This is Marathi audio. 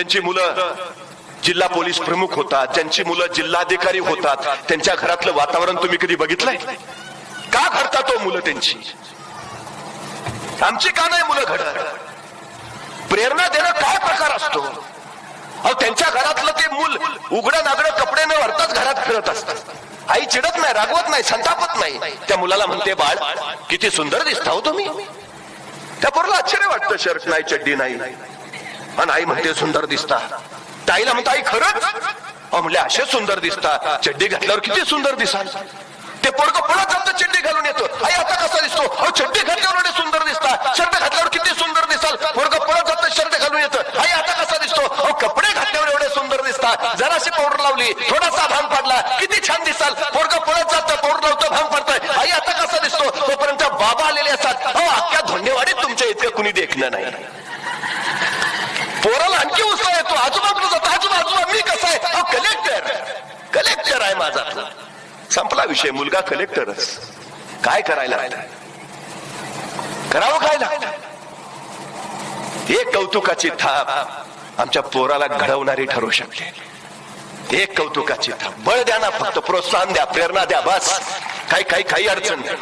ज्यांची मुलं जिल्हा पोलीस प्रमुख होतात ज्यांची मुलं जिल्हाधिकारी होतात त्यांच्या घरातलं वातावरण तुम्ही कधी बघितलंय? का घडता तो हो मुलं त्यांची? आमची का नाही मुलं घडत? प्रेरणा देणं काय प्रकार असतो? अहो त्यांच्या घरातलं ते मूल उघडं नागडं कपडे न भरताच घरात फिरत असतात आई चिडत नाही रागवत नाही संतापत नाही. त्या मुलाला म्हणते बाळ किती सुंदर दिसता हो तुम्ही. त्या पोरला आश्चर्य वाटतं शर्ट नाही चड्डी नाही. आणि आई म्हणते सुंदर दिसता. ताईला आईला म्हणता आई खरंच? अहो म्हणले असे सुंदर दिसता. चड्डी घातल्यावर किती सुंदर दिसाल. ते पोरग पळत जातं चड्डी घालून येतो. आई आता कसा दिसतो? अहो चड्डी घातल्यावर एवढे सुंदर दिसता. शर्ट घातल्यावर किती सुंदर दिसाल. पोरग पळत जातं शर्ट घालून येतं. आई आता कसा दिसतो? अहो कपडे घातल्यावर एवढे सुंदर दिसता. जराशी पावडर लावली. थोडासा भांग पडला. किती छान दिसाल. पोरग पळत जातं पावडर लावतं भांग पडतंय. आई आता कसा दिसतो? तोपर्यंत बाबा आलेले असतात. अहो अख्ख्या धोंडेवाडीत तुमच्या इतकं कुणी देखणं नाही. पोराला आणखी उत्साह येतो. आजूबाजूला जातो. आजोबा आजोबा मी कसा आहे? अहो कलेक्टर कलेक्टर आहे माझा. संपला विषय. मुलगा कलेक्टरच काय करायला करावं काय लागतं एक कौतुकाची थाप आमच्या पोराला घडवणारी ठरू शकते. एक कौतुकाची थाप. बळ द्या ना फक्त. प्रोत्साहन द्या. प्रेरणा द्या. बस. काही काही काही अडचण नाही.